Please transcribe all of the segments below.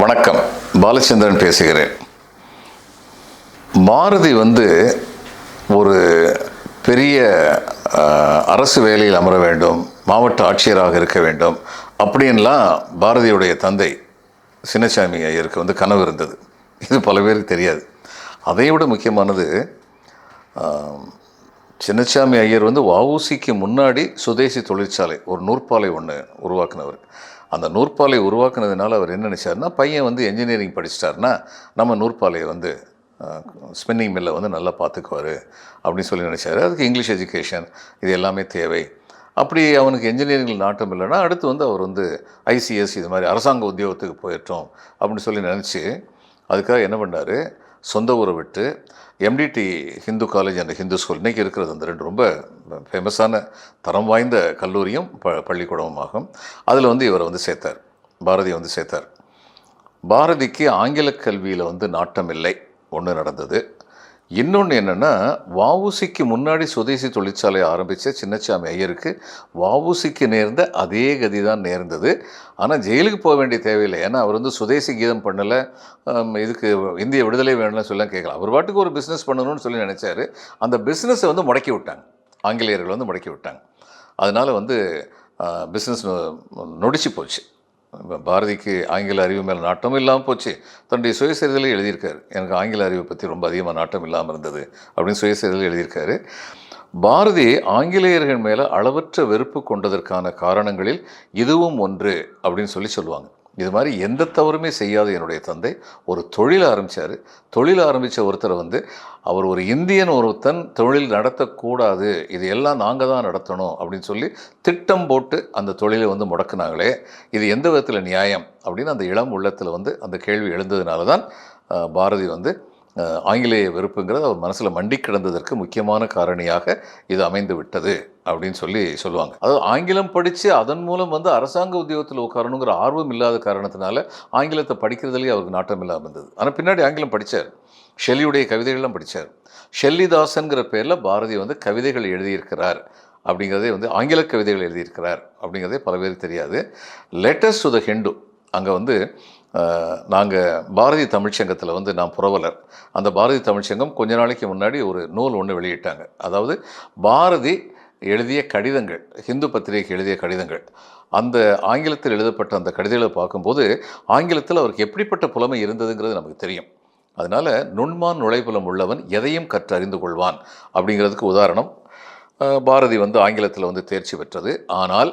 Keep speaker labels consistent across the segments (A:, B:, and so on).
A: வணக்கம். பாலச்சந்திரன் பேசுகிறேன். பாரதி வந்து ஒரு பெரிய அரசு வேலையில் அமர வேண்டும் மாவட்ட ஆட்சியராக இருக்க வேண்டும் அப்படின்லாம் பாரதியுடைய தந்தை சின்னசாமி ஐயருக்கு வந்து கனவு இருந்தது. இது பல பேருக்கு தெரியாது. அதை விட முக்கியமானது சின்னசாமி ஐயர் வந்து வஉசிக்கு முன்னாடி சுதேசி தொழிற்சாலை ஒரு நூற்பாலை ஒன்று உருவாக்குனவர். அந்த நூற்பாலை உருவாக்குனதுனால அவர் என்ன நினச்சாருன்னா பையன் வந்து என்ஜினியரிங் படிச்சிட்டாருன்னா நம்ம நூற்பாலையை வந்து ஸ்பின்னிங் மில்லை வந்து நல்லா பார்த்துக்குவார் அப்படின்னு சொல்லி நினச்சாரு. அதுக்கு இங்கிலீஷ் எஜுகேஷன் இது எல்லாமே தேவை. அப்படி அவனுக்கு என்ஜினியரிங்கில் நாட்டம் இல்லைன்னா அடுத்து வந்து அவர் வந்து ஐசிஎஸ் இது மாதிரி அரசாங்க உத்தியோகத்துக்கு போயிட்டோம் அப்படின்னு சொல்லி நினச்சி அதுக்காக என்ன பண்ணார்? சொந்த ஊரை விட்டு MDT Hindu college and Hindu school இன்றைக்கி இருக்கிறது அந்த ரெண்டு ரொம்ப ஃபேமஸான தரம் வாய்ந்த கல்லூரியும் ப பள்ளிக்கூடமும் ஆகும் அதில் வந்து இவரை வந்து சேர்த்தார். பாரதியை வந்து சேர்த்தார். பாரதிக்கு ஆங்கில கல்வியில் வந்து நாட்டம் இல்லை. ஒன்று நடந்தது. இன்னொன்று என்னென்னா வஉசிக்கு முன்னாடி சுதேசி தொழிற்சாலை ஆரம்பித்த சின்னச்சாமி ஐயருக்கு வஉசிக்கு நேர்ந்த அதே கதி தான் நேர்ந்தது. ஆனால் ஜெயிலுக்கு போக வேண்டிய தேவையில்லை. ஏன்னா அவர் வந்து சுதேசி கீதம் பண்ணலை. இதுக்கு இந்திய விடுதலை வேணும்னு சொல்லலாம் கேட்கல. அவர் பாட்டுக்கு ஒரு பிஸ்னஸ் பண்ணணும்னு சொல்லி நினச்சாரு. அந்த பிஸ்னஸை வந்து முடக்கி விட்டாங்க. ஆங்கிலேயர்கள் வந்து முடக்கி விட்டாங்க. அதனால் வந்து பிஸ்னஸ் நொடிச்சு போச்சு. பாரதிக்கு ஆங்கில அறிவு மேலே நாட்டமும் இல்லாமல் போச்சு. தன்னுடைய சுயசரிதலை எழுதியிருக்காரு. எனக்கு ஆங்கில அறிவை பற்றி ரொம்ப அதிகமாக நாட்டம் இல்லாமல் இருந்தது அப்படின்னு சுயசரிதல் எழுதியிருக்காரு. பாரதி ஆங்கிலேயர்கள் மேலே அளவற்ற வெறுப்பு கொண்டதற்கான காரணங்களில் இதுவும் ஒன்று அப்படின்னு சொல்லி சொல்லுவாங்க. இது மாதிரி எந்த தவறுமே செய்யாத என்னுடைய தந்தை ஒரு தொழில் ஆரம்பித்தார் தொழில் ஆரம்பித்த ஒருத்தரை வந்து அவர் ஒரு இந்தியன் ஒருத்தன் தொழில் நடத்தக்கூடாது இது எல்லாம் நாங்கள் தான் நடத்தணும் அப்படின்னு சொல்லி திட்டம் போட்டு அந்த தொழிலை வந்து முடக்குனாங்களே இது எந்த விதத்தில் நியாயம் அப்படின்னு அந்த இளம் உள்ளத்தில் வந்து அந்த கேள்வி எழுந்ததுனால தான் பாரதி வந்து ஆங்கிலேய வெறுப்புங்கிறது அவர் மனசில் மண்டி கிடந்ததற்கு முக்கியமான காரணியாக இது அமைந்து விட்டது அப்படின்னு சொல்லி சொல்லுவாங்க. அதாவது ஆங்கிலம் படித்து அதன் மூலம் வந்து அரசாங்க உத்தியோகத்தில் உட்காரணுங்கிற ஆர்வம் இல்லாத காரணத்தினால ஆங்கிலத்தை படிக்கிறதுலேயே அவருக்கு நாட்டம் இல்லாமல் இருந்தது. ஆனால் பின்னாடி ஆங்கிலம் படித்தார் ஷெல்லியுடைய கவிதைகள்லாம் படித்தார் ஷெல்லிதாசன்கிற பேரில் பாரதி வந்து கவிதைகள் எழுதியிருக்கிறார் அப்படிங்கிறதே வந்து ஆங்கில கவிதைகள் எழுதியிருக்கிறார் அப்படிங்கிறதே பல பேருக்கு தெரியாது. லெட்டர்ஸ் டு த ஹிண்டு அங்கே வந்து நாங்கள் பாரதி தமிழ்ச்சங்கத்தில் வந்து நான் புரவலர். அந்த பாரதி தமிழ்ச்சங்கம் கொஞ்ச நாளைக்கு முன்னாடி ஒரு நூல் ஒன்று வெளியிட்டாங்க. அதாவது பாரதி எழுதிய கடிதங்கள் ஹிந்து பத்திரிகைக்கு எழுதிய கடிதங்கள். அந்த ஆங்கிலத்தில் எழுதப்பட்ட அந்த கடிதங்களை பார்க்கும்போது ஆங்கிலத்தில் அவருக்கு எப்படிப்பட்ட புலமை இருந்ததுங்கிறது நமக்கு தெரியும். அதனால் நுண்மான் நுழைபுலம் உள்ளவன் எதையும் கற்று அறிந்து கொள்வான் அப்படிங்கிறதுக்கு உதாரணம். பாரதி வந்து ஆங்கிலத்தில் வந்து தேர்ச்சி பெற்றது. ஆனால்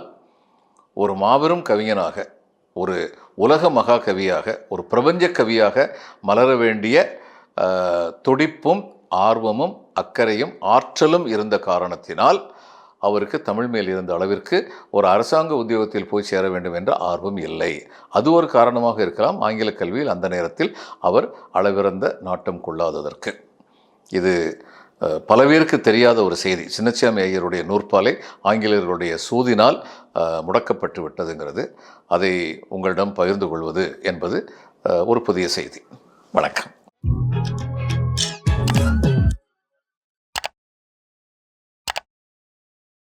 A: ஒரு மாபெரும் கவிஞனாக ஒரு உலக மகாகவியாக ஒரு பிரபஞ்ச கவியாக மலர வேண்டிய துடிப்பும் ஆர்வமும் அக்கறையும் ஆற்றலும் இருந்த காரணத்தினால் அவருக்கு தமிழ் மேல் இருந்த அளவிற்கு ஒரு அரசாங்க உத்தியோகத்தில் போய் சேர வேண்டும் என்ற ஆர்வம் இல்லை. அது ஒரு காரணமாக இருக்கலாம். ஆங்கில கல்வியில் அந்த நேரத்தில் அவர் அளவிறந்த நாட்டம் கொள்ளாததற்கு. இது பல பேருக்கு தெரியாத ஒரு செய்தி. சின்னச்சாமி ஐயருடைய நூற்பாலை ஆங்கிலேயர்களுடைய சூதினால் முடக்கப்பட்டு விட்டதுங்கிறது. அதை உங்களிடம் பகிர்ந்து கொள்வது என்பது ஒரு புதிய செய்தி. வணக்கம்.